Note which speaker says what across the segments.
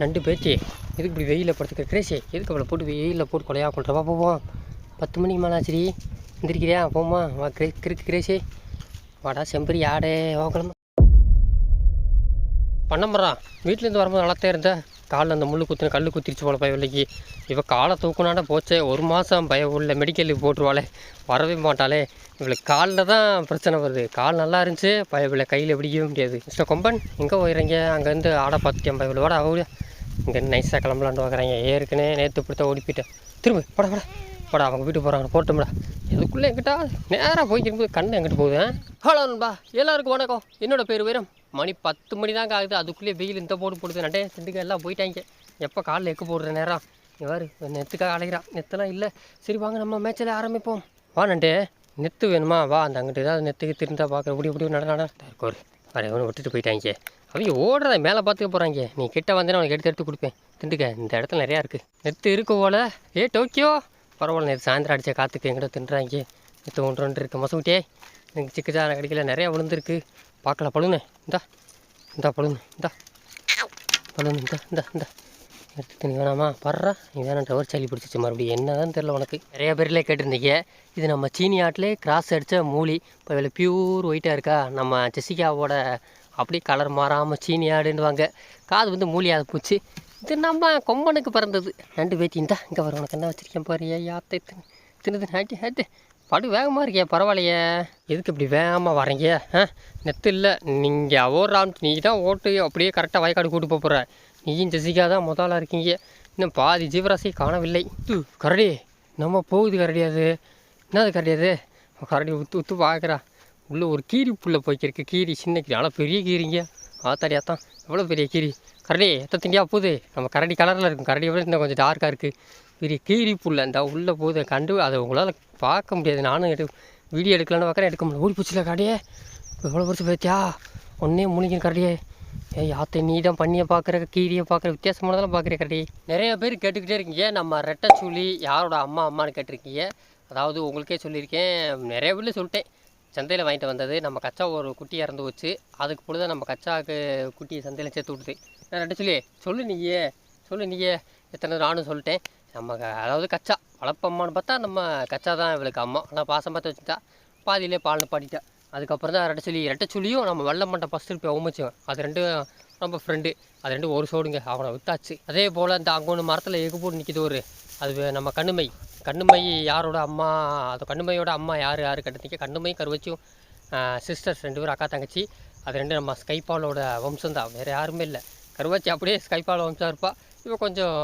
Speaker 1: நண்டு பேச்சு. எதுக்கு இப்படி வெயிலில் படுத்துக்கிற கிரேசி எதுக்கு அவளை போட்டு வெயிலில் போட்டு கொலையாக கொண்டுறவா போவோம் பத்து மணிக்கு மேலே சரி எந்திரிக்கிறியா? போமா வா கிரே கிறுக்கு கிரேசி வாடா செம்பரி ஆடே. வா கிளம்பு. பண்ணம்பறான் வீட்டிலேருந்து வரும்போது நல்லாத்தே இருந்த. காலில் அந்த முள் குத்துன கல் குத்திருச்சு போல பயவில்லைக்கு இவள் காலை தூக்குனாட போச்சே. ஒரு மாதம் பய உள்ள மெடிக்கலுக்கு போட்டுருவாளே. வரவே மாட்டாளே. இவளுக்கு காலில் தான் பிரச்சனை வருது. கால் நல்லா இருந்துச்சு. பயவில்லை கையில் பிடிக்கவே முடியாது. மிஸ்டர் கொம்பன் எங்கே போயிடுறீங்க? அங்கேருந்து ஆடை பார்த்துட்டேன் பயவில்லை வாடா அவ்வளோ இங்கே நைஸாக கிளம்பலான்னு பார்க்குறாங்க ஏற்கனவே நேற்று பிடித்தா ஓடி போயிட்டேன் திரும்ப பட பட. படா அவங்க வீட்டுக்கு போகிறாங்க போட்டோம்டா இதுக்குள்ளே எங்கிட்டா நேராக போய்க்கிட்டு கண்ணு எங்கிட்ட போகுது ஹலோ நண்பா எல்லாருக்கும் வணக்கம். என்னோட பேர் வீரம். மணி பத்து மணி தாங்க ஆகுது. அதுக்குள்ளேயே வெயில் இந்த போடு போடுது. நட்டே திண்டுக்க எல்லாம் போயிட்டாங்க. எப்போ காலில் எக்கு போடுற நேரம்? இவர் நெத்துக்காக அலைகிறான். நெத்தெல்லாம் இல்லை. சரி வாங்க நம்ம மேட்சில் ஆரம்பிப்போம். வா நண்டே நெத்து வேணுமா? வா அந்த அங்கிட்டு ஏதாவது நெத்துக்கு திருந்தா பார்க்குற இப்படி இப்படி நடனாடா நட இருக்கோர் விட்டுட்டு போயிட்டாங்க. அவங்க ஓடுறத மேலே பார்த்துக்க போகிறாங்க நீ கிட்ட வந்தேன்னா உனக்கு எடுத்து எடுத்து கொடுப்பேன். திண்டுக்க இந்த இடத்துல நிறையா இருக்குது நெத்து இருக்கு போல. ஏ டோக்கியோ? பரவாயில்ல நேற்று சாயந்தரம் அடித்த காற்றுக்கு எங்கிட்ட தின்றாங்க. நெத்து ஒன்று ரெண்டு இருக்குது மசூட்டியே எனக்கு சிக்கச்சாரம் கிடைக்கல. நிறையா விழுந்துருக்கு. பார்க்கல பழுனு இந்தா இந்தா பழுனு இந்தா பழுனு இந்தா இந்தா இந்தா. எடுத்து நீ வேணாமா பர்றா. நீ வேணாம் டவர் சளி பிடிச்சிச்சு மறுபடியும் என்னதான் தெரில உனக்கு. நிறைய பேர்லேயே கேட்டிருந்தீங்க. இது நம்ம சீனி ஆட்டிலே கிராஸ் அடித்த மூலி. இப்போ இதில் பியூர் ஒயிட்டாக இருக்கா? நம்ம ஜெசிகாவோட அப்படியே கலர் மாறாமல் சீனி ஆடுன்னுவாங்க. காது வந்து மூலியாக பூச்சி. இது நம்ம கொம்பனுக்கு பிறந்தது. ரெண்டு பேத்தி இந்தா இங்கே வர உனக்கு என்ன வச்சுருக்கேன் பாரு. ஏன் யாத்தை தின்னு தின்னுது ஹாட்டி ஹாட்டு படு வேகமாக இருக்கியா பரவாயில்லையே. எதுக்கு இப்படி வேகமாக வரீங்க ஆ? நெத்து இல்லை. நீங்கள் ஓடுறான் நீ தான் ஓட்டு. அப்படியே கரெக்டாக வயக்காடு கூட்டு போகிற நீயும் ஜெசிகா தான் முதலாக இருக்கீங்க. இன்னும் பாதி ஜீவராசி காணவில்லை. கரடி. நம்ம போகுது கரடி அது. என்னது கரடி அது? கரடி உத்து உத்து பார்க்குறா உள்ளே ஒரு கீரி புல்ல போய்க்கிருக்கு. கீரி சின்ன கீரி. ஆனால் பெரிய கீரிங்க. ஆத்தாடியா தான் எவ்வளோ பெரிய கீரி? கரடி எத்த திண்டியா போகுது? நம்ம கரடி கலரில் இருக்கும். கரடி விட இன்னும் கொஞ்சம் டார்க்காக இருக்குது பெரிய கீரி புல்ல இந்த உள்ளே போகுது. கண்டு அதை உங்களால் பார்க்க முடியாது. நானும் எடு வீடியோ எடுக்கலான்னு பார்க்குறேன். எடுக்க முடியல. ஓடி போச்சுல கரடியே. எவ்வளோ பெருசு பார்த்தியா ஒன்றே முழிங்க கரடியே. ஏய் யாத்தை நீ தான் பண்ணியை பார்க்குற கீரியை பார்க்குற வித்தியாசமானதெல்லாம் பார்க்குற கரடி. நிறைய பேர் கேட்டுக்கிட்டே இருக்கீங்க. நம்ம ரெட்டச்சூலி யாரோட அம்மா அம்மான்னு கேட்டிருக்கீங்க. அதாவது உங்களுக்கே சொல்லியிருக்கேன். நிறைய பேர் சொல்லிட்டேன். சந்தையில் வாங்கிட்டு வந்தது. நம்ம கச்சா ஒரு குட்டி இறந்து வச்சு அதுக்கு பொழுது நம்ம கச்சாவுக்கு குட்டியை சந்தையில் சேர்த்து விட்டுது நான் ரெட்டச்சூலி சொல்லு நீயே சொல்லு நீயே. எத்தனை நானும் சொல்லிட்டேன். நம்ம அதாவது கச்சா வளர்ப்பம்மான்னு பார்த்தா நம்ம கச்சா தான் இவளுக்கு அம்மா. ஆனால் பாசம் பார்த்து வச்சுட்டா. பாதியிலே பால் பாடிட்டா அதுக்கப்புறம் தான் ரெட்டச்சுலி ரெட்டச்சுலியும் நம்ம வெள்ளை மண்டை ஃபஸ்ட்டு போய் உமிச்சோம் அது ரெண்டும் ரொம்ப ஃப்ரெண்டு அது ரெண்டும் ஒரு சோடுங்க. அவனை வித்தாச்சு. அதே போல் இந்த அங்கே ஒன்று மரத்தில் எகு போட்டு நிற்கிது ஒரு அது நம்ம கண்ணுமை. கண்ணுமை யாரோட அம்மா அது கண்ணுமையோட அம்மா யார் யார் கட்டுனீங்க கண்ணுமை கருவச்சும் சிஸ்டர்ஸ் ரெண்டு பேரும் அக்கா தங்கச்சி. அது ரெண்டு நம்ம ஸ்கைபாலோட வம்சம் தான். வேறு யாருமே இல்லை. கருவாச்சி அப்படியே ஸ்கைபால் வம்சம் இருப்பா. இவன் கொஞ்சம்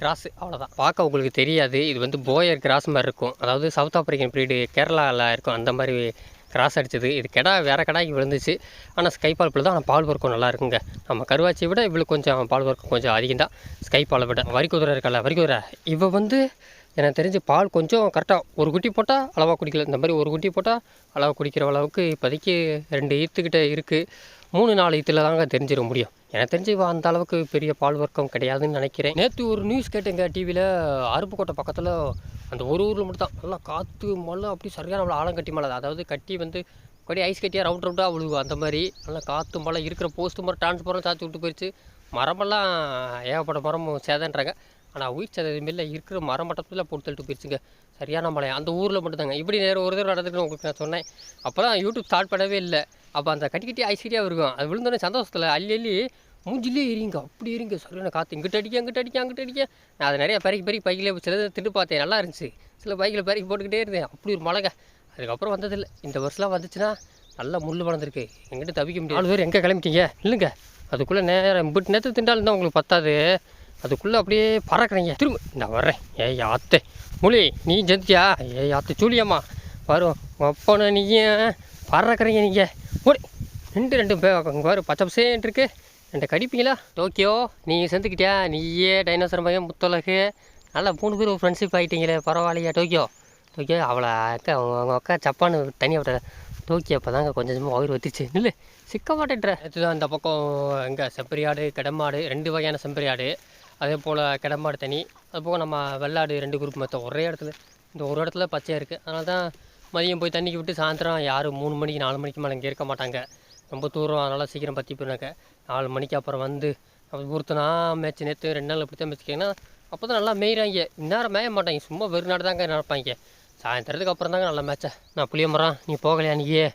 Speaker 1: கிராஸ் அவ்வளோதான் பார்க்க உங்களுக்கு தெரியாது. இது வந்து போயர் கிராஸ் மாதிரி இருக்கும். அதாவது சவுத் ஆப்பிரிக்கன் ப்ரீடு கேரளாவில் இருக்கும். அந்த மாதிரி கிராஸ் அடிச்சது. இது கெடா வேறு கடாய்க்கு விழுந்துச்சு. ஆனால் ஸ்கைபால் பிள்ளை தான். ஆனால் பால் பொருக்கம் நல்லா இருக்குங்க. நம்ம கருவாச்சியை விட இவளுக்கு கொஞ்சம் பால் பொருக்கம் கொஞ்சம் அதிகம் தான். ஸ்கைபாலை விட. வரி குதிரை இருக்கல வரி குதிரை வந்து எனக்கு தெரிஞ்சு பால் கொஞ்சம் கரெக்டாக ஒரு குட்டி போட்டால் அளவாக குடிக்கல. இந்த மாதிரி ஒரு குட்டி போட்டால் அளவாக குடிக்கிற அளவுக்கு இப்போதைக்கு ரெண்டு ஈத்துக்கிட்ட இருக்குது மூணு நாலு ஈத்தில் தாங்க தெரிஞ்சிட முடியும். எனக்கு தெரிஞ்சு அந்த அளவுக்கு பெரிய பால் வர்க்கம் கிடையாதுன்னு நினைக்கிறேன். நேற்று ஒரு நியூஸ் கேட்டேங்க டிவியில் அருப்புக்கோட்டை பக்கத்தில் அந்த ஒரு ஊரில் மட்டும் தான் நல்லா காற்று மழை அப்படி சரியாக நம்மளை ஆழம் கட்டி மழை. அதாவது கட்டி வந்து கொடி ஐஸ் கட்டியாக ரவுண்ட் ரவுண்டாக விழுகும் அந்த மாதிரி. நல்லா காற்று மழை இருக்கிற போஸ்ட்டு மரம் டிரான்ஸ்பரம் சாத்தி விட்டு போயிடுச்சு மரமெல்லாம் ஏகப்பட்ட மரம் சேதன்றாங்க. ஆனால் உயிர் சேதம் இல்லை இருக்கிற மரம் மட்டத்தில் போட்டு தள்ளிட்டு போயிடுச்சுங்க சரியான மழை. அந்த ஊரில் மட்டும்தாங்க. இப்படி நேரம் ஒரு தடவை நடந்துட்டு உங்களுக்கு நான் சொன்னேன். அப்போ தான் யூடியூப் ஸ்டார்ட் பண்ணவே இல்லை. அப்போ அந்த கட்டி கட்டி ஐஸ் இருக்கும். அது விழுந்தோடனே சந்தோஷத்தில் அள்ளி அள்ளி மூஞ்சிலே எரியுங்க. அப்படி எரியுங்க. சரியான காற்று இங்கிட்ட அடிக்க அங்கிட்ட அடிக்க அங்கிட்ட அடிக்க நான் அதை நிறைய பெருக்கி பெருக்கி பைக்கிலே சில திட்டு பார்த்தேன். நல்லா இருந்துச்சு. சில பைக்கில் பெருக்கி போட்டுக்கிட்டே இருந்தேன். அப்படி ஒரு மழைங்க. அதுக்கப்புறம் வந்ததில்லை. இந்த வருஷம்லாம் வந்துச்சுன்னா நல்லா முள் வளர்ந்துருக்கு எங்கிட்ட தவிக்க முடியாது. நாலு பேர் எங்கே கிளம்பிட்டீங்க? இல்லைங்க. அதுக்குள்ளே நேரம். இம்பிட்டு நேரத்து திண்டாலும் தான் உங்களுக்கு பத்தாது. அதுக்குள்ளே அப்படியே பறக்குறீங்க. திரும்ப நான் வர்றேன். ஏய் அத்தை மொழி நீ ஜெந்தியா? ஏய் ஆத்து சூழியம்மா. வரும் அப்போன நீங்கள் பறக்குறீங்க நீங்கள் மொழி ரெண்டு ரெண்டு பே பச்சை பசேன்ட்டு இருக்கு. ரெண்டு கடிப்பீங்களா? டோக்கியோ நீங்கள் சேர்ந்துக்கிட்டியா நீயே டைனோசர் பையன் முத்தலகு. நல்லா மூணு பேர் ஃப்ரெண்ட்ஷிப் ஆகிட்டீங்களே பரவாயில்லையா டோக்கியோ? டோக்கியோ அவளை அக்கா அவங்க அவங்க அக்கா சப்பான்னு தனியாக விட்ட. டோக்கியோ அப்போ தாங்க கொஞ்சம் கொஞ்சமாக உயிர் வத்திச்சு இல்லை சிக்க மாட்டேன்ற இதுதான் இந்த பக்கம் எங்கே செம்பரியாடு கடமாடு ரெண்டு வகையான செம்பரியாடு. அதே போல் கிடமாடு தனி அதுபோக நம்ம வெள்ளாடு ரெண்டு குரூப் மொத்தம் ஒரே இடத்துல. இந்த ஒரு இடத்துல பச்சையாக இருக்குது அதனால தான் மதியம் போய் தண்ணிக்கு விட்டு சாயந்தரம் யாரும் மூணு மணிக்கு நாலு மணிக்கு மேலே இங்கே இருக்க மாட்டாங்க. ரொம்ப தூரம் அதனால் சீக்கிரம் பற்றி போயிருந்தாங்க நாலு மணிக்கு அப்புறம் வந்து அப்படி ஒருத்தனா மேட்ச் நேற்று ரெண்டு நாள் இப்படி தான் மேய்ச்சிக்கிங்கன்னா அப்போ தான் நல்லா மேயிறாங்க. இந்நேரம் மேய மாட்டாங்க. சும்மா வெறு நாடு தாங்க நடப்பாங்க. சாயந்தரத்துக்கு அப்புறம் தாங்க நல்லா மேட்சா நான் புளியமரம் நீ போகலையா நீயே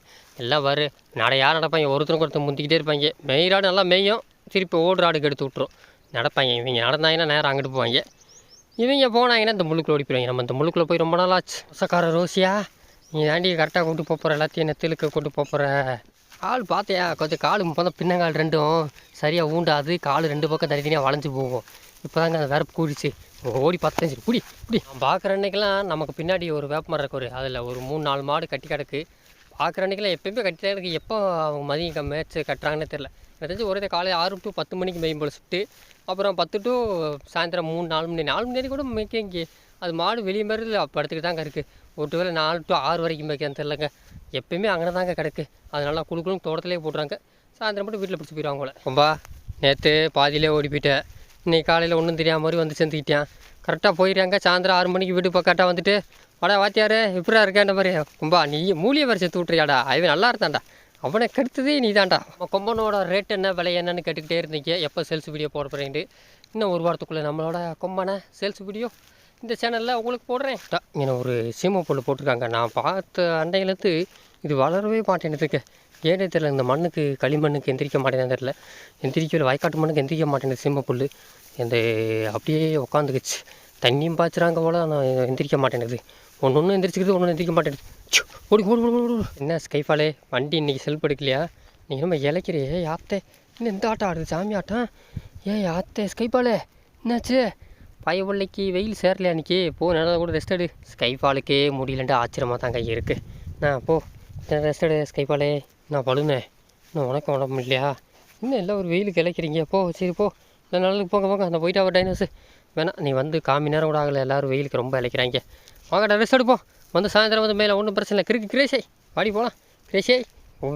Speaker 1: எல்லாம் வரு. நட யார் நடப்பாங்க? ஒருத்தருக்கு ஒருத்தர் முந்திக்கிட்டே இருப்பாங்க. மெயிராடு நல்லா மேயும். திருப்பி ஓடுற ஆடுக்கு எடுத்து விட்ரும் நடப்பாங்க. இவங்க நடந்தாங்கன்னா நேரம் அங்கிட்டு போவாங்க. இவங்க போனாங்கன்னா இந்த முழுக்கில் ஓடி போயிடுவாங்க நம்ம இந்த முழுக்கில் போய் ரொம்ப நாள் ஆச்சு. மொசக்கார ரோசியா நீ தாண்டி கரெக்டாக கொண்டு போகிற எல்லாத்தையும் நெத்திலுக்கு கொண்டு போகிற கால் பார்த்தியா? கொஞ்சம் கால் முப்பதான் பின்னங்கால் ரெண்டும் சரியாக ஊண்டாது. கால் ரெண்டு பக்கம் தனித்தனியாக வளைஞ்சு போகும். இப்போ தாங்க அந்த வேறப்பு கூடிச்சு. ஓடி பார்த்தேன் சரி குடி குடி நான் பார்க்குற அன்னைக்கெல்லாம் நமக்கு பின்னாடி ஒரு வேப்ப மரம் இருக்கு ஒரு அதில் ஒரு மூணு நாலு மாடு கட்டி கிடக்கு. பார்க்குற அன்னைக்கெல்லாம் எப்பயுமே கட்டி கிடக்கு எப்போ அவங்க மதியம் மேய்ச்சி கட்டுறாங்கன்னு தெரில தெரிஞ்சு ஒரே காலையில் ஆறு டு பத்து மணிக்கு மேயும் போல ஷிஃப்ட்டு அப்புறம் பத்து டு சாயந்தரம் மூணு நாலு மணி நாலு மணி கூட மேய்க்க இங்கே. அது மாடு வெளியே மாதிரி படுத்துக்கிட்டு தாங்க இருக்குது ஒரு வேளை நாலு டு ஆறு வரைக்கும் மேய்க்கான்னு தெரிலங்க எப்பயுமே அங்கே தாங்க கிடக்கு. அது நல்லா குழு குழு தோட்டத்திலே போட்டுறாங்க. சாயந்தரம் மட்டும் வீட்டில் பிடிச்சி போயிடுவாங்க போல. ரொம்ப நேற்று பாதியிலே ஓடி போயிட்டேன். இன்னைக்கு காலையில் ஒன்றும் தெரியாம மாதிரி வந்து சேர்ந்துக்கிட்டேன் கரெக்டாக போயிடுறாங்க. சாயந்தரம் ஆறு மணிக்கு வீட்டுக்கு பக்கட்டாக வந்துட்டு வாடா வாத்தியாரு இப்படா இருக்கேன்ற மாதிரி. கும்பா நீ மூலியை வரை சேர்த்து விட்றியாடா அவன் நல்லா இருந்தான்டா அவனை கெடுத்ததே நீ தான்டா கொம்பனோட ரேட் என்ன விலை என்னன்னு கேட்டுக்கிட்டே இருந்தீங்க. எப்போ சேல்ஸ் வீடியோ போட போகிறேன்ட்டு இன்னும் ஒரு வாரத்துக்குள்ளே நம்மளோட கொம்பனை சேல்ஸ் வீடியோ இந்த சேனலில் உங்களுக்கு போடுறேன். இங்கே ஒரு சீமை பொருள் போட்டிருக்காங்க. நான் பார்த்த அண்டையிலேருந்து இது வளரவே மாட்டேன்னுருக்கு ஏனே தெரியல இந்த மண்ணுக்கு களிமண்ணுக்கு எந்திரிக்க மாட்டேன்னு தெரில எந்திரிக்கல வயக்காட்டு மண்ணுக்கு எந்திரிக்க மாட்டேங்குது சீமை புல் இந்த அப்படியே உக்காந்துக்குச்சு. தண்ணியும் பாய்ச்சுறாங்க போல நான் எந்திரிக்க மாட்டேங்குது. ஒன்று ஒன்று எந்திரிச்சிக்கிறது ஒன்று எந்திரிக்க மாட்டேன். ஓடி ஓடி ஓடி ஓடி என்ன ஸ்கைஃபாலே வண்டி இன்னைக்கு செல்ஃப் எடுக்கலையா நீங்கள் நம்ம இலைக்கிறியே யாத்தே இன்னும் இந்த ஆட்டம் ஆடுது சாமி ஆட்டம்? ஏன் யாத்தே ஸ்கைஃபாலே. என்னாச்சு? பயவுள்ளைக்கு வெயில் சேரலையா அன்றைக்கி போ நல்லா கூட ரெஸ்ட் எடு. ஸ்கைஃபாலுக்கே முடியலன்ட்டு ஆச்சரியமாக கை இருக்குது நான் போ. ரெஸ்ட் எடு ஸ்கைஃபாலே. நான் பழுனேன் இன்னும் உனக்கு உடம்பு இல்லையா இன்னும் எல்லாம் ஒரு வெயிலுக்கு இழைக்கிறீங்க போ சரி போ. இல்லை போங்க போங்க. அந்த போயிட்டா டைனோஸ் வேணாம் நீ வந்து காமி நேரம் கூட ஆகலை. எல்லோரும் வெயிலுக்கு ரொம்ப இழைக்கிறாங்க வாங்கடா ரெஸ்ட் எடுப்போம். வந்து சாயந்தரம் வந்து மேலே ஒன்றும் பிரச்சனை இல்லை. கிரிக்கு கிரேஷே. வாடி போகலாம் கிரேஷே.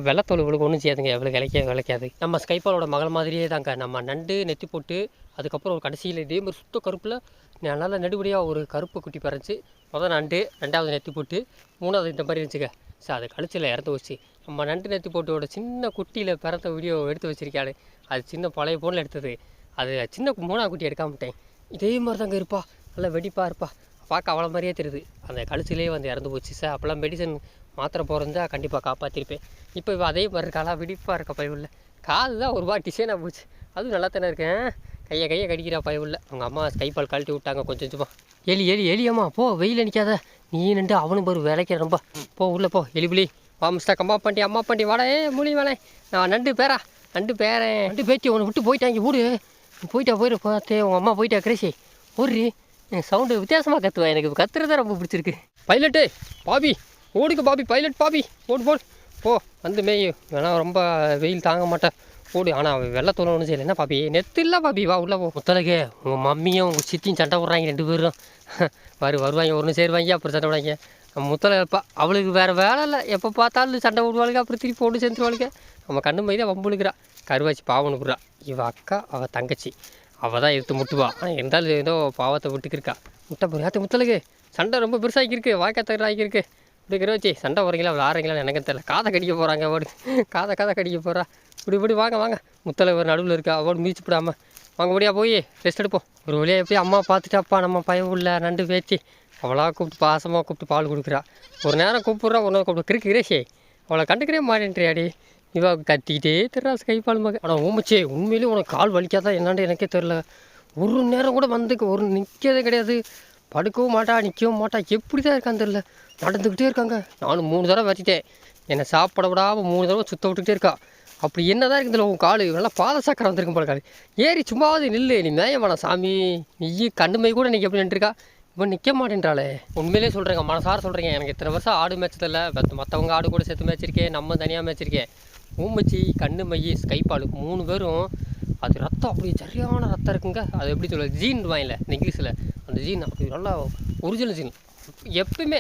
Speaker 1: வெள்ளத்தோல் இவளுக்கு ஒன்றும் செய்யாதுங்க. எவ்வளோ இலைக்க விளைக்காது நம்ம ஸ்கைப்பாலோட மகள் மாதிரியே தாங்க. நம்ம நண்டு நெத்தி போட்டு அதுக்கப்புறம் ஒரு கடைசியில் இதே மாதிரி சுத்த கருப்பில் நல்லா நடுபடியாக ஒரு கருப்பு குட்டி பறந்துச்சு முதல் நண்டு ரெண்டாவது நெத்தி போட்டு மூணாவது இந்த மாதிரி இருந்துச்சுங்க. சார் அது கழிச்சில் இறந்து வச்சு நம்ம நண்டு நெத்தி போட்டோட சின்ன குட்டியில் பிறந்த வீடியோ எடுத்து வச்சிருக்காரு அது சின்ன பழைய ஃபோனில் எடுத்தது. அது சின்ன மூணாவது குட்டி எடுக்காமட்டேன் இதே மாதிரி தாங்க இருப்பா. நல்லா வெடிப்பாக இருப்பா. பார்க்க அவ்வளோ மாதிரியே தெரியுது. அந்த கழுச்சிலே வந்து இறந்து போச்சு சார். அப்போல்லாம் மெடிசன் மாத்திரை போகிறதா கண்டிப்பாக காப்பாற்றிருப்பேன் இப்போ இவ அதே மாதிரி இருக்காளா? வெடிப்பாக இருக்க பயவுள்ள. காது தான் ஒரு வாட்டி டிசைனாக போச்சு. அதுவும் நல்லா தானே இருக்கேன் கையை கையை கடிக்கிறா பயவுள்ள. அவங்க அம்மா கைப்பால் கழட்டி விட்டாங்க கொஞ்சம் கொஞ்சமாக எலி எலி எலியம்மா போ வெயில் நிற்காத நீ நின்று அவனும் ஒரு விளைக்கிற ரொம்ப. போ உள்ளே போ. எலிபுலி வா மிஸ்டாக் அம்மா பாண்டி அம்மா பாண்டி வாடா. ஏ மூலி வேலை நான் நண்டு பேரா. நண்டு பேரேன். நண்டு பேச்சு உன்னை விட்டு போயிட்டாங்க ஊடு போயிட்டா போயிரு பார்த்தே உங்கள் அம்மா போயிட்டா கிரேசி ஓடுறி சவுண்டு வித்தியாசமாக கத்துவேன் எனக்கு கத்துறது ரொம்ப பிடிச்சிருக்கு. Pilot Bobby. ஓடுக்கு Bobby pilot Bobby. ஓடு போடு போ வந்து மேய். வேணா ரொம்ப வெயில் தாங்க மாட்டேன். ஓடு ஆனால் வெள்ளத்தோல ஒன்றும் செய்யலை. என்ன பாபி? நெத்து இல்லை பாபி. வா உள்ளே போ. முத்தலகே உங்கள் மம்மியும் உங்கள் சித்தியும் சண்டை விட்றாங்க ரெண்டு பேரும். வரு வருவாங்க ஒன்று சேருவாங்க அப்புறம் சண்டை விடாங்க நம்ம முத்தலை இருப்பா அவளுக்கு வேறு வேலை இல்லை. எப்போ பார்த்தாலும் சண்டை விடுவாளுங்க அப்புறம் திருப்பி ஒன்று சேர்ந்துருவாளுங்க. நம்ம கண்ணு மைதான் தான் வம்புழுக்கிறா கருவாச்சி பாவனுக்குறா இவ அக்கா அவள் தங்கச்சி. அவள் தான் எடுத்து முட்டுவா. ஆனால் இருந்தாலும் ஏதோ பாவத்தை விட்டுக்கிருக்கா. முட்டை போய் யாத்து முத்தலுக்கு சண்டை ரொம்ப பெருசாகிருக்கு வாய்க்காத்தகர் ஆகியிருக்கு இப்படி கருவாச்சி சண்டை போகிறீங்களா அவள் ஆறீங்களா எனக்கு தெரியல. காதை கடிக்க போகிறாங்க அவடு காதை காதை கடிக்க போகிறா இப்படி இப்படி வாங்க வாங்க. முத்தலை ஒரு நடுவில் இருக்கா. அவடு மிதிச்சு போடாமல் வாங்க முடியா போய். ரெஸ்ட் எடுப்போம். ஒரு வழியாக எப்படி அம்மா பார்த்துட்டாப்பா நம்ம பையன் உள்ள நண்டு பேச்சு. அவளாக கூப்பிட்டு பாசமாக கூப்பிட்டு பால் கொடுக்குறா. ஒரு நேரம் கூப்பிட்றா ஒன்று கூப்பிட்டு கிறுக்கு கிரேஷே. அவளை கண்டுக்கிறே மாட்டேன்றியாடி. இவ கத்திக்கிட்டே தெரியா கைப்பால் மகன் ஆனால் ஓமச்சே உண்மையிலேயே உனக்கு கால் வலிக்காதா என்னான்னு எனக்கே தெரில ஒரு நேரம் கூட வந்து ஒரு நிற்கிறதே கிடையாது. படுக்கவும் மாட்டா நிற்கவும் மாட்டா. எப்படி தான் இருக்கான்னு தெரில நடந்துக்கிட்டே இருக்காங்க. நானும் மூணு தடவை வச்சுட்டேன் என்னை சாப்பிட விடாமல் மூணு தடவை சுத்த விட்டுக்கிட்டே இருக்கா. அப்படி என்ன தான் இருக்குதுல உன் காலு? நல்லா பாத சக்கரம் வந்திருக்கும் போல காலு. ஏறி சும்மாவது நில்லு நீ மேய வேணாம் சாமி. நீ கண்ணுமை கூட நீங்க எப்படி நின்றுருக்கா. இவன் நிற்க மாட்டேன்றாளே. உண்மையிலே சொல்கிறேங்க மனசார சொல்கிறேங்க எனக்கு இத்தனை வருஷம் ஆடு மேய்ச்சதில்ல. மற்றவங்க ஆடு கூட சேர்த்து மேய்ச்சிருக்கேன். நம்ம தனியாக மேய்ச்சிருக்கேன். ஊமச்சி கண்ணு மையி ஸ்கைப்பாலு மூணு பேரும் அது ரத்தம் அப்படி சரியான ரத்தம் இருக்குங்க. அது எப்படி சொல்ல ஜீன் வாயில இந்த இங்கிலீஷில் அந்த ஜீன் அப்படி நல்லா ஒரிஜினல் ஜீன் எப்பயுமே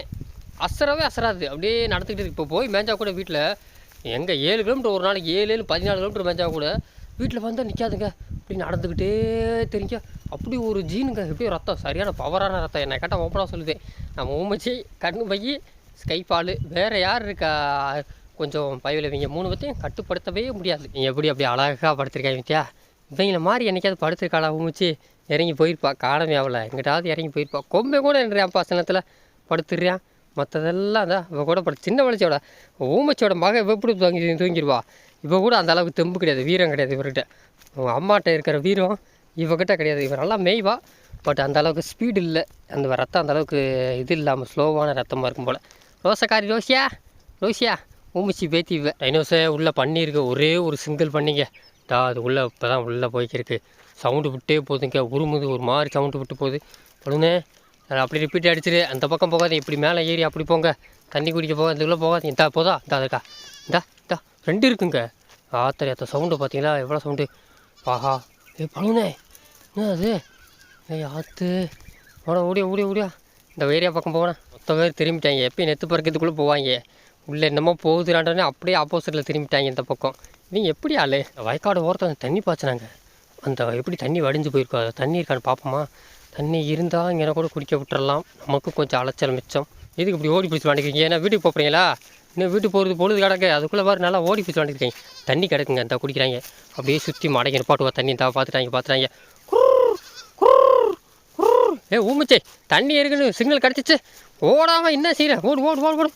Speaker 1: அசரவே அசராது. அப்படியே நடந்துக்கிட்டு இருக்கு. இப்போ போய் மேஞ்சா கூட வீட்டில் எங்கே ஏழு கிலோமீட்டர் ஒரு நாளைக்கு ஏழு ஏழு பதினாலு கிலோமீட்டர் மேஞ்சா கூட வீட்டில் வந்தால் நிற்காதுங்க அப்படி நடந்துக்கிட்டே தெரிஞ்ச அப்படி ஒரு ஜீனுங்க எப்படியும் ரத்தம் சரியான பவரான ரத்தம். என்னை கேட்டால் ஓப்பனாக சொல்லுது. நம்ம ஊமச்சி கண்ணு பையி ஸ்கைபாலு வேறு யார் இருக்கா? கொஞ்சம் பயவில் இவங்க மூணு பற்றியும் கட்டுப்படுத்தவே முடியாது. எப்படி அப்படி அழகாக படுத்திருக்காங்க வித்தியா இவங்கள மாதிரி என்னைக்காவது படுத்துருக்காளா ஊமிச்சு இறங்கி போயிருப்பா காலமே அவளை. எங்கிட்டாவது இறங்கி போயிருப்பா. கொம்பை கூட என்றான் பசனத்தில் படுத்துடுறான் மற்றதெல்லாம் தான் இவ கூட படு சின்ன வளர்ச்சியோட ஊமச்சியோட மக இவ எப்படி தூங்கி தூங்கிடுவா? இவ கூட அந்த அளவுக்கு தெம்பு கிடையாது வீரம் கிடையாது இவர்கிட்ட. உங்கள் அம்மாட்ட இருக்கிற வீரம் இவகிட்ட கிடையாது. இவர் நல்லா மேய்வா பட் அந்த அளவுக்கு ஸ்பீடு இல்லை. அந்த ரத்தம் அந்த அளவுக்கு இது இல்லாமல் ஸ்லோவான ரத்தமாக இருக்கும் போல். ரோசக்காரி ரோசியா? ரோசியா? ஊமிச்சி பேத்தி டைனோஸை உள்ளே பண்ணியிருக்கு. ஒரே ஒரு சிங்கிள் பண்ணிங்க. டா அது உள்ளே இப்போ தான் உள்ளே போய்க்கிருக்கு. சவுண்டு விட்டே போகுதுங்க உருமுது ஒரு மாதிரி சவுண்டு விட்டு போகுது. பொழுனே அப்படி ரிப்பீட் அடிச்சிரு அந்த பக்கம் போகாது இப்படி மேலே ஏறி அப்படி போங்க. தண்ணி குடிக்க போக அதுக்குள்ளே போகாது இந்தா போதா. இந்தா இருக்கா. இந்தா இந்தா. ரெண்டு இருக்குங்க. ஆத்தரி அத்த சவுண்டு பார்த்தீங்களா எவ்வளோ சவுண்டு ஆஹா. ஏ பழுனே என்ன அது? ஏய் ஆத்து. ஓட ஓடியா ஓடியா ஓடியா. இந்த ஏரியா பக்கம் போவேன் மொத்த பேர் திரும்பிட்டாங்க. எப்பயும் நெத்து பறக்கிறதுக்குள்ளே போவாங்க. உள்ளே என்னமோ போகுதுறாண்டோன்னே அப்படியே ஆப்போசிட்டில் திரும்பிட்டாங்க இந்த பக்கம். இவங்க எப்படி ஆள்? வயக்காடு ஓரத்தில் தண்ணி பாய்ச்சினாங்க அந்த எப்படி தண்ணி வடிஞ்சு போயிருக்கோம் அது தண்ணி இருக்கான்னு பார்ப்போமா தண்ணி இருந்தால் இங்கே கூட குடிக்க விட்டுறலாம். நமக்கும் கொஞ்சம் அலைச்சல் மிச்சம். இதுக்கு இப்படி ஓடி பிடிச்சி வாண்டிக்கிறீங்க ஏன்னா வீட்டுக்கு போகிறீங்களா இன்னும் வீட்டுக்கு போகிறது பொழுது கிடக்கு. அதுக்குள்ளே பாரு நல்லா ஓடி பிடிச்சி வாண்டிருக்கீங்க தண்ணி கிடக்குங்க இந்த குடிக்கிறாங்க. அப்படியே சுற்றி மடங்கி நிப்பாட்டுவா தண்ணி இந்த பார்த்துட்டாங்க பார்த்துட்டாங்க ஏ ஊமிச்சே தண்ணி இருக்குன்னு சிக்னல் கிடச்சிச்சு. ஓடாமல் என்ன செய்கிறேன் ஓடு ஓடு ஓடு ஓடு.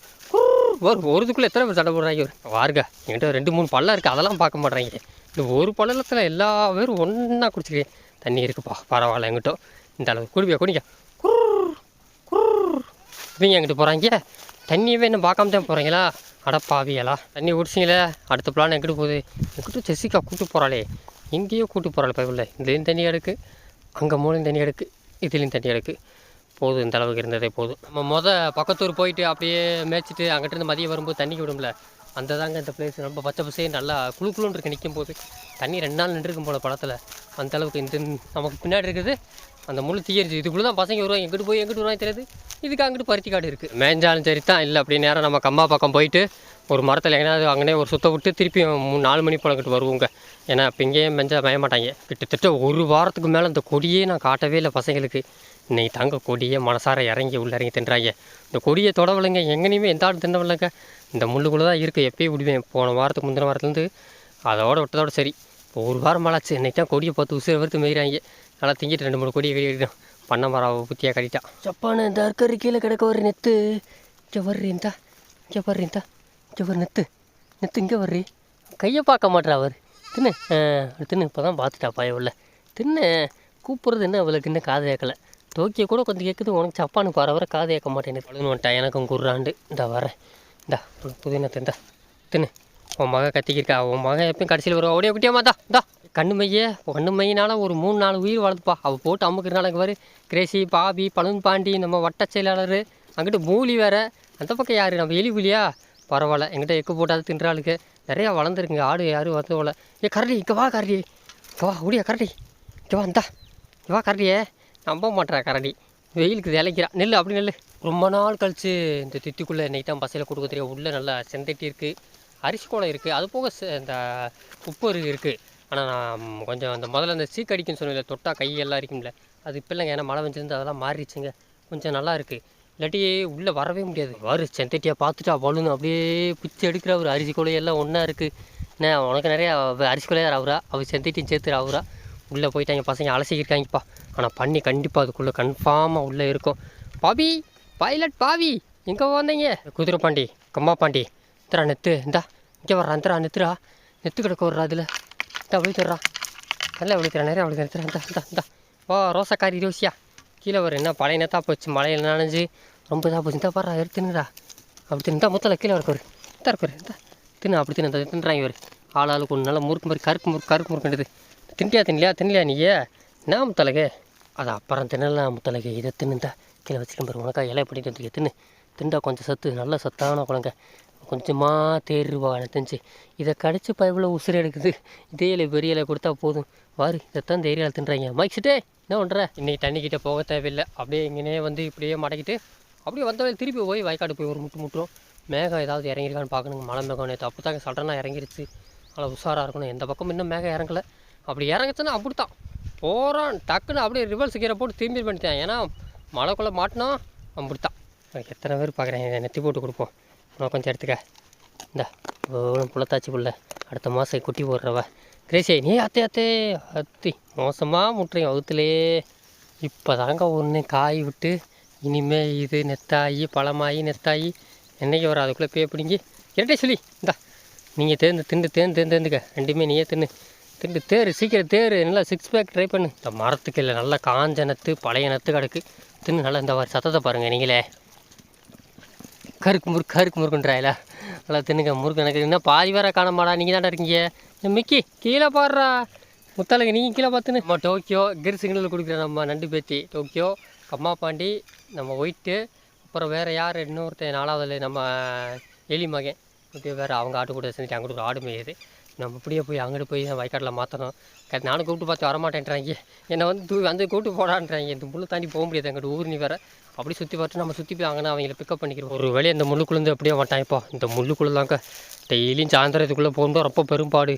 Speaker 1: ஒரு ஒருதுக்குள்ளே எத்தனை பேர் சண்டை போடுறாங்க வாருங்க என்கிட்ட ரெண்டு மூணு பள்ளம் இருக்குது அதெல்லாம் பார்க்க மாட்றாங்க. இந்த ஒரு பள்ளத்தில் எல்லா பேரும் ஒன்றா குடிச்சிக்கிறேன் தண்ணி இருக்குப்பா பரவாயில்ல எங்கிட்ட. இந்த அளவு குடிப்பியா குடிங்க. இவங்க எங்கிட்ட போகிறாங்க தண்ணியவே இன்னும் பார்க்காம தான் போகிறீங்களா அடப்பாவியலா தண்ணி குடிச்சிங்களே அடுத்த பிளான் எங்கிட்ட போகுது? எங்கிட்ட ஜெசிகா கூட்டு போகிறாளே எங்கேயோ கூட்டு போகிறாள் பைபிளில். இதுலேயும் தண்ணி எடுக்கு அங்கே மூலையும் தண்ணி எடுக்கு இதுலேயும் தண்ணி எடுக்கு போதும் இந்த அளவுக்கு இருந்ததே போதும் நம்ம மொத பக்கத்தூர் போயிட்டு அப்படியே மேய்ச்சிட்டு அங்கிட்டிருந்து மதியம் வரும்போது தண்ணிக்கு விடும்ல அந்த தாங்க இந்த பிளேஸ் ரொம்ப பச்சை பசே நல்லா குளு குளுன்னு இருக்கு நிற்கும் போது தண்ணி ரெண்டு நாள் நின்றுருக்கும் போல படத்தில். அந்த அளவுக்கு இந்த நமக்கு பின்னாடி இருக்குது. அந்த முழு தீயரிச்சு இதுக்குள்ளே தான் பசங்க வருவாங்க. எங்கிட்டு போய் எங்கிட்டு வருவாங்க தெரியாது. இதுக்கு அங்கிட்டு பருத்தி காடு இருக்குது மேஞ்சாலும் சரி தான் இல்லை அப்படி நேரம் நம்ம கம்மா பக்கம் போயிட்டு ஒரு மரத்தில் எங்கேயாவது அங்கனே ஒரு சுத்த விட்டு திருப்பி மூணு நாலு மணி போல் கிட்ட வருவோங்க. ஏன்னா இப்போ இங்கேயும் மெஞ்சா மேய மாட்டாங்க. கிட்டத்தட்ட ஒரு வாரத்துக்கு மேலே இந்த கொடியே நான் காட்டவே இல்லை பசங்களுக்கு. இன்னைக்கு தாங்க கொடியே மனசார இறங்கி உள்ள இறங்கி தின்றாங்க. இந்த கொடியை தொடவில்லைங்க எங்கேனையுமே எந்த ஆளும் தின்னவில்லைங்க. இந்த முள்ளுக்குள்ளே தான் இருக்குது எப்பயும் விடுவேன். போன வாரத்துக்கு முந்தின வாரத்துலேருந்து அதோட விட்டதோட சரி. இப்போ ஒரு வாரம் மழைச்சு இன்றைக்கி தான் கொடியை பார்த்து உசுரை வறுத்து மெய்கிறாங்க நல்லா திங்கிட்டு ரெண்டு மூணு கொடியை கட்டிட்டோம் பண்ண மரம் புத்தியாக கட்டிட்டான் சப்பான இந்த அர்க்கறி கீழே கிடக்க ஒரு நெத்து. இங்கே வர்றி இந்தா. இங்கே வர்றி இங்கே வர நெத்து. நெத்து இங்கே வர்றி. கையை பார்க்க மாட்டா அவர். தின்னு. தின்னு. இப்போ தான் பார்த்துட்டா பாய உள்ள. தின்னு. கூப்பிட்றது என்ன அவளுக்கு? இன்னும் காது கேட்கல. டோக்கியோ கூட கொஞ்சம் கேட்குது உனக்கு சப்பானுக்கு வர வர காது கேட்க மாட்டேன் பழுன்னு வந்துட்டா. எனக்கும் குர்றாண்டு. இந்த வரேன். இந்தா புதினத்தை இந்தா. தின்னு. உன் மக கத்திக்கிருக்கா? உன் மகன் எப்பயும் கடைசியில் வருவா. ஓடிய குட்டியா தான் தா கண்ணு மையே கண்ணு மையினால ஒரு மூணு நாலு உயிர் வளர்த்துப்பா. அவள் போட்டு அமுக்குறனால இங்கே வரு கிரேசி பாபி பழுன் பாண்டி நம்ம வட்ட செயலாளர். அங்கிட்டு மூலி வேற. அந்த பக்கம் யார்? நம்ம எலி புலியா? பரவாயில்ல. எங்கிட்ட எக்கு போட்டாது தின்றாளுக்கு. நிறையா வளர்ந்துருக்குங்க. ஆடு யாரும் வந்து போல. ஏ கரடி இங்கே வா கரடி. இங்கே வா ஓடியா கரடி. இங்கே வா இந்தா. இங்கே வா கரடியே. நம்ப மாட்டேறா கரடி. வெயிலுக்கு விளைக்கிறா நெல் அப்படி நெல் ரொம்ப நாள் கழிச்சு இந்த தித்திக்குள்ளே இன்னைக்கு தான் பசையில் கொடுக்க தெரியும் உள்ளே நல்லா செந்தட்டி இருக்குது அரிசி கோலம் இருக்குது அது போக இந்த உப்பு இருக்குது ஆனால் நான் கொஞ்சம் அந்த முதல்ல அந்த சீக்கடிக்குன்னு சொன்னேன் தொட்டா கையெல்லாம் இருக்கும்ல அது இப்போ இல்லைங்க. ஏன்னா மழை வந்துருந்து அதெல்லாம் மாறிடுச்சுங்க. கொஞ்சம் நல்லா இருக்குது இல்லாட்டி உள்ளே வரவே முடியாது. வரு செந்தட்டியாக பார்த்துட்டா பலூன் அப்படியே பிச்சு எடுக்கிற ஒரு அரிசி கொலை ஒன்றா இருக்குது என்ன உனக்கு நிறையா அரிசி கொலையார் அவரா அவர் செந்தட்டியும் சேர்த்து அவரா உள்ளே போயிட்டாங்க. பசங்க அலசிக்கிருக்காங்கப்பா. ஆனால் பண்ணி கண்டிப்பாக அதுக்குள்ளே கன்ஃபார்மாக உள்ளே இருக்கும். பாபி பைலட் பாவி எங்கே வந்தீங்க? குதிரை பாண்டி கம்மா பாண்டி. இத்தரா நெத்து. இந்தா இங்கே வர்றான் இந்தரா நெத்துரா நெத்து கிடக்க வர்றா அதில் இந்தா விழுத்துறா நல்லா விழுத்துறா நிறையா விழுத்துறா இந்தா இந்தா இந்தா. ஓ ரோசக்காரி ரோசியா. கீழே வரும் என்ன பழைய நேத்தா போச்சு. மழையில் நனைஞ்சு? ரொம்ப இதாக போச்சு. இந்த பாரு எடுத்துனுடா அப்படி தின்னு. தான் முத்தல கீழே இருக்காரு இந்த இருக்காரு இந்த. தின்னு அப்படி தின்னு. தின்றாங்க இவர். ஆள் ஆளுக்கு ஒன்று நல்லா முறுக்கு மாதிரி கருக்கு முறுக்கு கருக்கு முறுக்குன்றது தின்ட்டியா தின்லையா? தின்லையா நீயே என்ன முத்தலகே? அது அப்புறம் தின்னலாம் முத்தலகே. இதை தின்னுந்தா கீழே வச்சுட்டு பாரு. உனக்கா இலை படிட்டு வந்துருக்க தின்னு. திண்டா கொஞ்சம் சத்து. நல்ல சத்தான குழந்தை கொஞ்சமாக தேர்வா எனக்கு தெரிஞ்சு இதை கடிச்சு பயவில் உசுறு எடுக்குது. இதே இலை பெரிய இலை கொடுத்தா போதும். வாரு இதைத்தான் தேரி ஏரியாவில் தின்றாங்க மைக்ஸிட்டே என்ன பண்ணுற இன்னைக்கு தண்ணிக்கிட்ட போக தேவையில்லை. அப்படியே இங்கேனே வந்து இப்படியே மடக்கிட்டு அப்படியே வந்தவங்க திருப்பி போய் வயக்காடு போய் ஒரு முட்டு முட்டுரும் மேகம் ஏதாவது இறங்கிருக்கான்னு பார்க்கணுங்க. மழை மேகம் நேற்று அப்படி தாங்க சடனாக இறங்கிருச்சு. நல்லா உஷாராக இருக்கணும். எந்த பக்கம் இன்னும் மேகம் இறங்கலை. அப்படி இறங்குச்சுன்னா அப்படி தான் போகிறான் டக்குன்னு அப்படியே ரிவர்ஸ் கீரை போட்டு திரும்பி பண்ணிட்டேன் ஏன்னா மழைக்குள்ளே மாட்டினா அப்படித்தான். எனக்கு எத்தனை பேர் பார்க்குறேன் நெத்தி போட்டு கொடுப்போம். கொஞ்சம் எடுத்துக்க. இந்த புள்ளத்தாச்சி புள்ள. அடுத்த மாதம் குட்டி போடுறவ. கிரேசி நீ அத்தே அத்தே. அத்தி மோசமாக முட்டுறீங்க வகுத்துலேயே இப்போ தாங்க ஒன்று காய் விட்டு இனிமே இது நெத்தாயி பழமாயி நெத்தாயி. என்றைக்கு வரும்? அதுக்குள்ளே பே பிடிங்கி. இரட்டை சொல்லி இந்தா. நீங்கள் தேர்ந்து திண்டு தேர்ந்து தேர்ந்து தேர்ந்துக்க ரெண்டுமே நீயே தின்னு. திண்டு தேர் சீக்கிரம் தேர் நல்லா சிக்ஸ் பேக் ட்ரை பண்ணு. இந்த மரத்துக்கு இல்லை நல்லா காஞ்ச நத்து பழைய நத்து கிடக்கு. தின்னு நல்லா இந்த மாதிரி சத்தத்தை பாருங்கள் நீங்களே. கருக்கு முறுக்கு கருக்கு முறுக்குன்றாயில நல்லா தின்னுங்க முறுக்கு எனக்கு என்ன பாதி வேற காணமாடா நீங்கள் தானே இருக்கீங்க. மிக்கி கீழே பாடுறா முத்தாளுங்க நீங்கள் கீழே பார்த்துன்னு நம்ம டோக்கியோ கிர் சிக்னல் கொடுக்குற நம்ம நண்டு பேத்தி டோக்கியோ. கம்மா பாண்டி நம்ம ஒயிட்டு. அப்புறம் வேறு யார்? இன்னொருத்தன் நாலாவது நம்ம எலி மகன். ஓகே வேறு அவங்க ஆட்டு கூட செஞ்சுட்டு அங்கிட்டு ஒரு ஆடு மேயுது. நம்ம இப்படியே போய் அங்கிட்டு போய் வயக்காட்டில் மாற்றணும் நானும் கூப்பிட்டு பார்த்து வரமாட்டேன்றாங்க. என்னை வந்து தூ வந்து கூப்பிட்டு போடான்றாங்க. இந்த முள்ளு தாண்டி போக முடியாது. எங்கிட்ட ஊர் நீ வேறு. அப்படி சுற்றி பார்த்து நம்ம சுற்றி போய் அங்கே அவங்கள பிக்கப் பண்ணிக்கிறோம். ஒரு வேலையை இந்த முள்ளுக்குள்ளேருந்து அப்படியே மாட்டான். இப்போ இந்த முள்ளுக்குள்ளே தாங்க டெய்லியும் சாயந்தரம் இதுக்குள்ளே போகும்போது ரொம்ப பெரும்பாடு.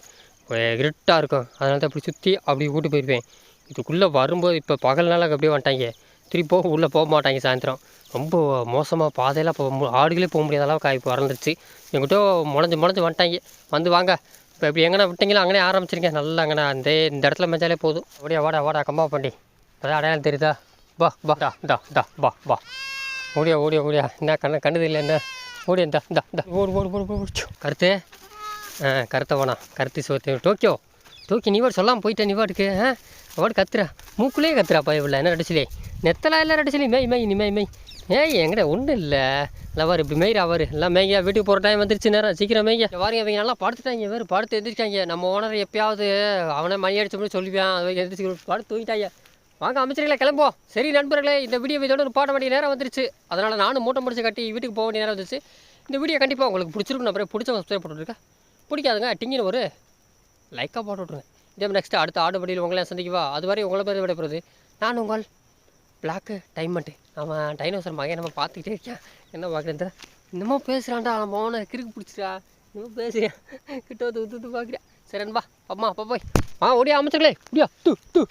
Speaker 1: இருட்டாக இருக்கும். அதனால தான் அப்படி சுற்றி அப்படி கூட்டி போயிருப்பேன். இதுக்குள்ளே வரும்போது இப்போ பகல்னால அப்படியே வந்துட்டாங்க. திருப்பி போக உள்ளே போக மாட்டாங்க சாயந்தரம். ரொம்ப மோசமாக பாதையெல்லாம் போக மு- ஆடுகளே போக முடியாத அளவுக்கு இப்போ வளர்ந்துருச்சு எங்கிட்ட முளைஞ்சு முளைஞ்சு வந்துட்டாங்க. வந்து வாங்க. இப்போ இப்படி எங்கன்னா விட்டீங்களோ அங்கனே ஆரம்பிச்சிருக்கேன் நல்லா அங்கனே அந்த இந்த இடத்துல மஞ்சாலே போதும். அப்படியே வாடா வாடா கம்பா பண்ணி அதான் அடையாளம் தெரியுதா? பா பா டா டா டா பா பா ஓடியா ஓடியா ஓடியா. என்ன கண்ணு கண்ணுது இல்லை என்ன? ஓடியா இந்தா இந்தா இந்தா ஓடு ஓடு ஓடு ஓடு கருத்து? ஆ கருத்தை வேணாம். கருத்து சோத்து டோக்கியோ. டோக்கி நீ வாடு சொல்லாமல் போயிட்டேன் நீ வாட்டுக்கு ஆ? வாடு கத்துறா மூக்குலேயே கத்துறா பயவில்லை என்ன அடிச்சிலே நெத்தலா இல்லை ரெடிச்சிலே மெய் மெய் நீ மெய் மெய். ஏய் எங்கடா ஒன்றும் இல்லை. இல்லை அவர் இப்படி மெய்ரா அவர் எல்லாம் மேய்ங்க. வீட்டுக்கு போகிற டைம் வந்துருச்சு நேரம் சீக்கிரம் மேய்ங்க. வாருங்க இவங்க நல்லா படுத்துட்டாங்க வேறு படுத்து எந்திரிச்சாங்க நம்ம ஓனர் எப்பயாவது அவனை மணி அடிச்ச முடியும் சொல்லுவான். அதை எந்திரிச்சு படுத்து தூங்கிட்டாங்க. வாங்க அமைச்சர்களே கிளம்புவோம். சரி நண்பர்களே இந்த வீடியோ இதோட பாட வேண்டிய நேரம் வந்துருச்சு. அதனால் நானும் மூட்டை முடிச்சு கட்டி வீட்டுக்கு போக வேண்டிய நேரம் வந்துருச்சு. இந்த வீடியோ கண்டிப்பாக உங்களுக்கு பிடிச்சிருக்கும் அப்புறம் பிடிச்சவங்க சப்ஸ்கிரைப் போட்டுருக்கேன் பிடிக்காதுங்க டிங்கின்னு ஒரு லைக்காக போட்டு விட்ருங்க இதே நெக்ஸ்ட் அடுத்த ஆடு படியில் உங்களையும் சந்திக்கவா. அது வரை உங்களை பேர் விடப்படுறது நான் உங்கள் பிளாக்கு டைமண்ட்டு அவன் டைனோசர் மகன் நம்ம பார்த்துக்கிட்டே இருக்கேன். என்ன பார்க்குறேன் இன்னமும் பேசுகிறான்டா அவன் மோனை கிறுக்கு பிடிச்சிட்டா. இன்னமும் பேசுகிறேன் கிட்ட வந்து உத்து பார்க்குறேன் சரி அன்பா அம்மா அப்பா போய். ஆ ஓடியா அமைச்சர்களே. ஓடியா டு டு